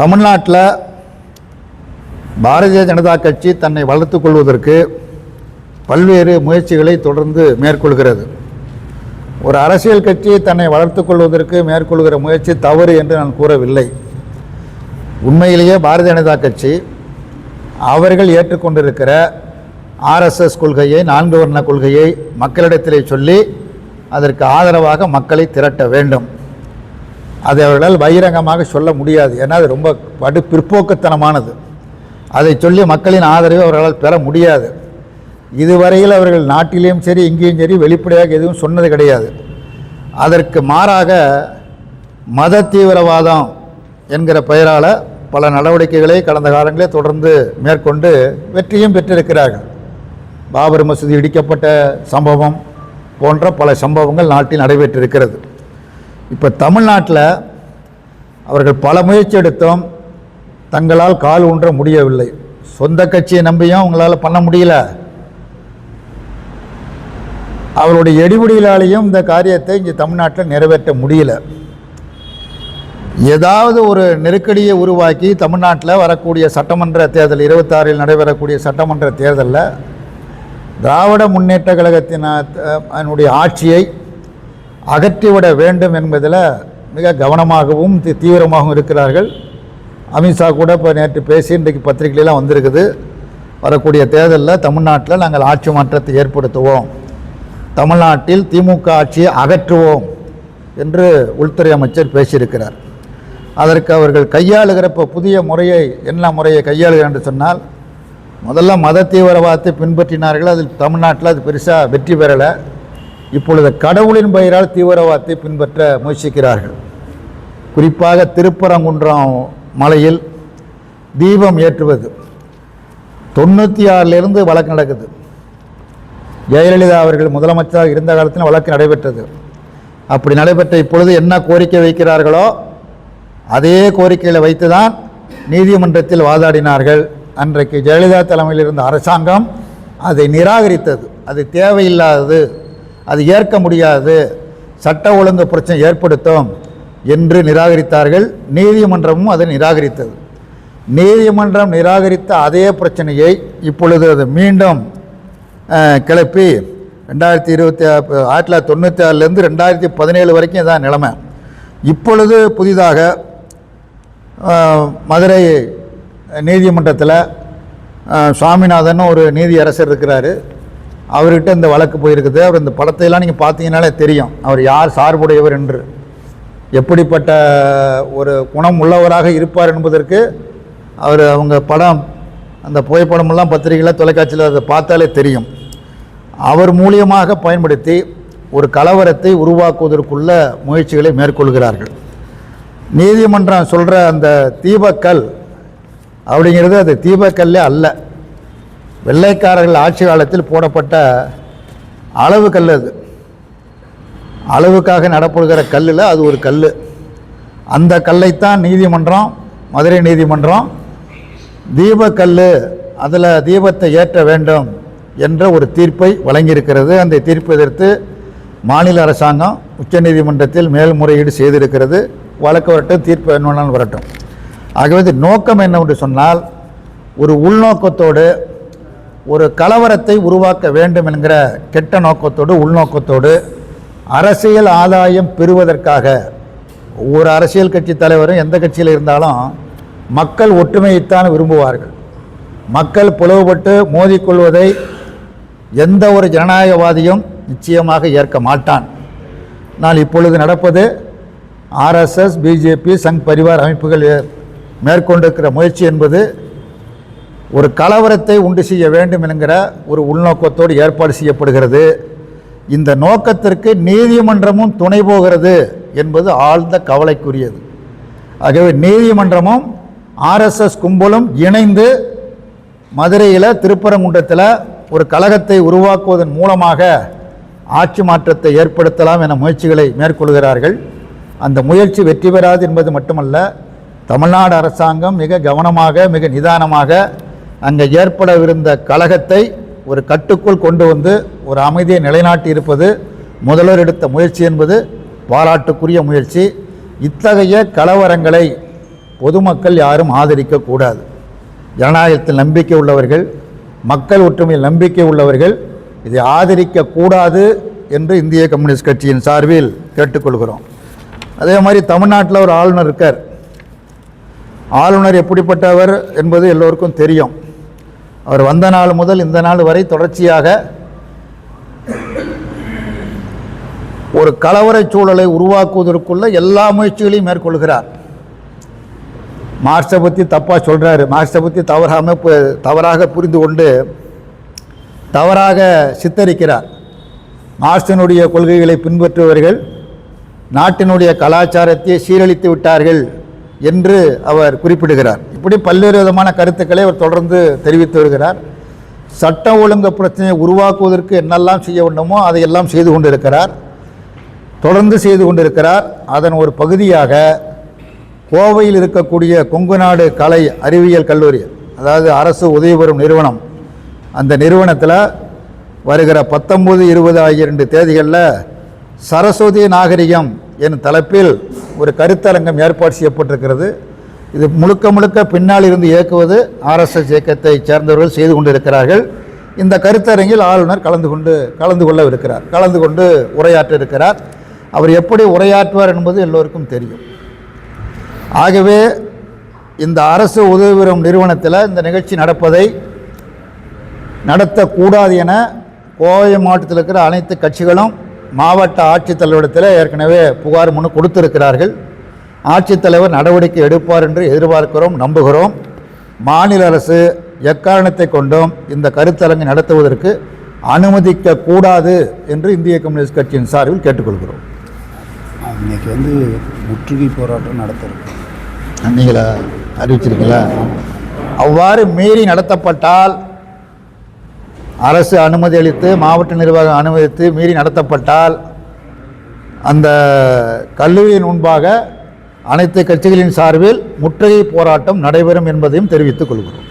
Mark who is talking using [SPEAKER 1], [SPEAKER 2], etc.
[SPEAKER 1] தமிழ்நாட்டில் பாரதிய ஜனதா கட்சி தன்னை வளர்த்துக் கொள்வதற்கு பல்வேறு முயற்சிகளை தொடர்ந்து மேற்கொள்கிறது. ஒரு அரசியல் கட்சி தன்னை வளர்த்துக் கொள்வதற்கு மேற்கொள்கிற முயற்சி தவறு என்று நான் கூறவில்லை. உண்மையிலேயே பாரதிய ஜனதா கட்சி அவர்கள் ஏற்றுக்கொண்டிருக்கிற ஆர்எஸ்எஸ் கொள்கையை நான்கு வர்ண கொள்கையை மக்களிடத்திலே சொல்லி அதற்கு ஆதரவாக மக்களை திரட்ட வேண்டும். அதை அவர்களால் பகிரங்கமாக சொல்ல முடியாது. ஏன்னா அது ரொம்ப படு பிற்போக்குத்தனமானது. அதை சொல்லி மக்களின் ஆதரவை அவர்களால் பெற முடியாது. இதுவரையில் அவர்கள் நாட்டிலேயும் சரி இங்கேயும் சரி வெளிப்படையாக எதுவும் சொன்னது கிடையாது. அதற்கு மாறாக மத தீவிரவாதம் என்கிற பெயரால் பல நடவடிக்கைகளை கடந்த காலங்களில் தொடர்ந்து மேற்கொண்டு வெற்றியும் பெற்றிருக்கிறார்கள். பாபர் மசூதி இடிக்கப்பட்ட சம்பவம் போன்ற பல சம்பவங்கள் நாட்டில் நடைபெற்றிருக்கிறது. இப்போ தமிழ்நாட்டில் அவர்கள் பல முயற்சி எடுத்தோம். தங்களால் கால் ஊன்ற முடியவில்லை. சொந்த கட்சியை நம்பியும் அவங்களால் பண்ண முடியல. அவருடைய எடுபிடிகளாலேயும் இந்த காரியத்தை இங்கே தமிழ்நாட்டில் நிறைவேற்ற முடியல. ஏதாவது ஒரு நெருக்கடியை உருவாக்கி தமிழ்நாட்டில் வரக்கூடிய சட்டமன்ற தேர்தல் இருபத்தாறில் நடைபெறக்கூடிய சட்டமன்ற தேர்தலில் திராவிட முன்னேற்ற கழகத்தின் அதனுடைய ஆட்சியை அகற்றிவிட வேண்டும் என்பதில் மிக கவனமாகவும் தீவிரமாகவும் இருக்கிறார்கள். அமித்ஷா கூட இப்போ நேற்று பேசி இன்றைக்கு பத்திரிகைலாம் வந்திருக்குது. வரக்கூடிய தேர்தலில் தமிழ்நாட்டில் நாங்கள் ஆட்சி மாற்றத்தை ஏற்படுத்துவோம். தமிழ்நாட்டில் திமுக ஆட்சியை அகற்றுவோம் என்று உள்துறை அமைச்சர் பேசியிருக்கிறார். அதற்கு அவர்கள் கையாளுகிற இப்போ புதிய முறையை என்ன முறையை கையாளுகிறார் என்று சொன்னால் முதல்ல மத தீவிரவாதத்தை பின்பற்றினார்கள். அதில் தமிழ்நாட்டில் அது பெருசாக வெற்றி பெறலை. இப்பொழுது கடவுளின் பெயரால் தீவிரவாதத்தை பின்பற்ற முயற்சிக்கிறார்கள். குறிப்பாக திருப்பரங்குன்றம் மலையில் தீபம் ஏற்றுவது தொண்ணூற்றி ஆறிலிருந்து வழக்கு நடக்குது. ஜெயலலிதா அவர்கள் முதலமைச்சராக இருந்த காலத்தில் வழக்கு நடைபெற்றது. அப்படி நடைபெற்ற இப்பொழுது என்ன கோரிக்கை வைக்கிறார்களோ அதே கோரிக்கையில் வைத்து தான் நீதிமன்றத்தில் வாதாடினார்கள். அன்றைக்கு ஜெயலலிதா தலைமையில் இருந்த அரசாங்கம் அதை நிராகரித்தது. அது தேவையில்லாதது. அது ஏற்க முடியாது. சட்ட ஒழுங்கு பிரச்சனை ஏற்படுத்தும் என்று நிராகரித்தார்கள். நீதிமன்றமும் அதை நிராகரித்தது. நீதிமன்றம் நிராகரித்த அதே பிரச்சனையை இப்பொழுது அது மீண்டும் கிளப்பி ரெண்டாயிரத்தி இருபத்தி ஆயிரத்தி தொள்ளாயிரத்தி தொண்ணூற்றி ஆறுலேருந்து ரெண்டாயிரத்தி பதினேழு வரைக்கும் இதான் நிலைமை. இப்பொழுது புதிதாக மதுரை நீதிமன்றத்தில் சுவாமிநாதன் ஒரு நீதியரசர் இருக்கிறாரு. அவர்கிட்ட இந்த வழக்கு போயிருக்குது. அவர் இந்த படத்தையெல்லாம் நீங்கள் பார்த்தீங்கனாலே தெரியும். அவர் யார் சார்புடையவர் என்று. எப்படிப்பட்ட ஒரு குணம் உள்ளவராக இருப்பார் என்பதற்கு அவர் அவங்க படம் அந்த புகைப்படமெல்லாம் பத்திரிகையில் தொலைக்காட்சியில் அதை பார்த்தாலே தெரியும். அவர் மூலியமாக பயன்படுத்தி ஒரு கலவரத்தை உருவாக்குவதற்குள்ள முயற்சிகளை மேற்கொள்கிறார்கள். நீதிமன்றம் சொல்கிற அந்த தீபக்கல் அப்படிங்கிறது அது தீபக்கல்லே அல்ல. வெள்ளைக்காரர்கள் ஆட்சி காலத்தில் போடப்பட்ட அளவு கல் அது. அளவுக்காக நடப்படுகிற கல்லில் அது ஒரு கல் அந்த கல்லைத்தான் நீதிமன்றம் மதுரை நீதிமன்றம் தீபக்கல் அதில் தீபத்தை ஏற்ற வேண்டும் என்ற ஒரு தீர்ப்பை வழங்கியிருக்கிறது. அந்த தீர்ப்பை எதிர்த்து மாநில அரசாங்கம் உச்சநீதிமன்றத்தில் மேல்முறையீடு செய்திருக்கிறது. வழக்கு வரட்டும் தீர்ப்பு என்னன்னாலும் வரட்டும். ஆகவே இது நோக்கம் என்னவென்று சொன்னால் ஒரு உள்நோக்கத்தோடு ஒரு கலவரத்தை உருவாக்க வேண்டும் என்கிற கெட்ட நோக்கத்தோடு உள்நோக்கத்தோடு அரசியல் ஆதாயம் பெறுவதற்காக ஒவ்வொரு அரசியல் கட்சி தலைவரும் எந்த கட்சியில் இருந்தாலும் மக்கள் ஒற்றுமையைத்தான் விரும்புவார்கள். மக்கள் பிளவுபட்டு மோதிக்கொள்வதை எந்த ஒரு ஜனநாயகவாதியும் நிச்சயமாக ஏற்க மாட்டான். நான் இப்பொழுது நடப்பது ஆர்எஸ்எஸ் பிஜேபி சங் பரிவார் அமைப்புகள் மேற்கொண்டிருக்கிற முயற்சி என்பது ஒரு கலவரத்தை உண்டு செய்ய வேண்டும் என்கிற ஒரு உள்நோக்கத்தோடு ஏற்பாடு செய்யப்படுகிறது. இந்த நோக்கத்திற்கு நீதிமன்றமும் துணை போகிறது என்பது ஆழ்ந்த கவலைக்குரியது. ஆகவே நீதிமன்றமும் ஆர்எஸ்எஸ் கும்பலும் இணைந்து மதுரையில் திருப்பரங்குன்றத்தில் ஒரு கழகத்தை உருவாக்குவதன் மூலமாக ஆட்சி மாற்றத்தை ஏற்படுத்தலாம் என முயற்சிகளை மேற்கொள்கிறார்கள். அந்த முயற்சி வெற்றி பெறாது என்பது மட்டுமல்ல தமிழ்நாடு அரசாங்கம் மிக கவனமாக மிக நிதானமாக அங்கே ஏற்படவிருந்த கழகத்தை ஒரு கட்டுக்குள் கொண்டு வந்து ஒரு அமைதியை நிலைநாட்டி இருப்பது முதல்வர் எடுத்த முயற்சி என்பது பாராட்டுக்குரிய முயற்சி. இத்தகைய கலவரங்களை பொதுமக்கள் யாரும் ஆதரிக்கக்கூடாது. ஜனநாயகத்தில் நம்பிக்கை உள்ளவர்கள் மக்கள் ஒற்றுமையில் நம்பிக்கை உள்ளவர்கள் இதை ஆதரிக்கக்கூடாது என்று இந்திய கம்யூனிஸ்ட் கட்சியின் சார்பில் கேட்டுக்கொள்கிறோம். அதே மாதிரி தமிழ்நாட்டில் ஒரு ஆளுநர் இருக்கார். ஆளுநர் எப்படிப்பட்டவர் என்பது எல்லோருக்கும் தெரியும். அவர் வந்த நாள் முதல் இந்த நாள் வரை தொடர்ச்சியாக ஒரு கலவரச் சூழலை உருவாக்குவதற்குள்ள எல்லா முயற்சிகளையும் மேற்கொள்கிறார். மார்க்ஸை பற்றி தப்பாக சொல்கிறாரு மார்க்ஸை பற்றி தவறாமல் தவறாக புரிந்து கொண்டு தவறாக சித்தரிக்கிறார். மார்க்சினுடைய கொள்கைகளை பின்பற்றுபவர்கள் நாட்டினுடைய கலாச்சாரத்தை சீரழித்து விட்டார்கள். என்று அவர் குறிப்பிடுகிறார். இப்படி பல்வேறு விதமான கருத்துக்களை அவர் தொடர்ந்து தெரிவித்து வருகிறார். சட்ட ஒழுங்கு பிரச்சனையை உருவாக்குவதற்கு என்னெல்லாம் செய்ய வேண்டுமோ அதையெல்லாம் செய்து கொண்டிருக்கிறார். தொடர்ந்து செய்து கொண்டிருக்கிறார். அதன் ஒரு பகுதியாக கோவையில் இருக்கக்கூடிய கொங்கு நாடு கலை அறிவியல் கல்லூரி அதாவது அரசு உதவி பெறும் நிறுவனம் அந்த நிறுவனத்தில் வருகிற பத்தொம்பது இருபது ஆகிய ரெண்டு தேதிகளில் சரஸ்வதி நாகரிகம் என் தலைப்பில் ஒரு கருத்தரங்கம் ஏற்பாடு செய்யப்பட்டிருக்கிறது. இது முழுக்க முழுக்க பின்னால் இருந்து இயக்குவது ஆர்எஸ்எஸ் இயக்கத்தை சேர்ந்தவர்கள் செய்து கொண்டிருக்கிறார்கள். இந்த கருத்தரங்கில் ஆளுநர் கலந்து கொண்டு கலந்து கொள்ளவிருக்கிறார். கலந்து கொண்டு உரையாற்ற இருக்கிறார் அவர் எப்படி உரையாற்றுவார் என்பது எல்லோருக்கும் தெரியும். ஆகவே இந்த அரசு உதவி பெறும் நிறுவனத்தில் இந்த நிகழ்ச்சி நடப்பதை நடத்தக்கூடாது என கோவை மாவட்டத்தில் இருக்கிற அனைத்து கட்சிகளும் மாவட்ட ஆட்சித்தலைவரிடத்தில் ஏற்கனவே புகார் மனு கொடுத்திருக்கிறார்கள். ஆட்சித்தலைவர் நடவடிக்கை எடுப்பார் என்று எதிர்பார்க்கிறோம் நம்புகிறோம். மாநில அரசு எக்காரணத்தை கொண்டும் இந்த கருத்தரங்கை நடத்துவதற்கு அனுமதிக்க கூடாது என்று இந்திய கம்யூனிஸ்ட் கட்சியின் சார்பில் கேட்டுக்கொள்கிறோம்.
[SPEAKER 2] இன்னைக்கு வந்து முற்றுகை போராட்டம் நடத்துறோம்
[SPEAKER 1] நீங்களா அறிவிச்சிருக்கீங்களா? அவ்வாறு மீறி நடத்தப்பட்டால் அரசு அனுமதி அளித்து மாவட்ட நிர்வாகம் அனுமதித்து மீறி நடத்தப்பட்டால் அந்த கல்லூரியின் முன்பாக அனைத்து கட்சிகளின் சார்பில் முற்றுகை போராட்டம் நடைபெறும் என்பதையும் தெரிவித்துக் கொள்கிறோம்.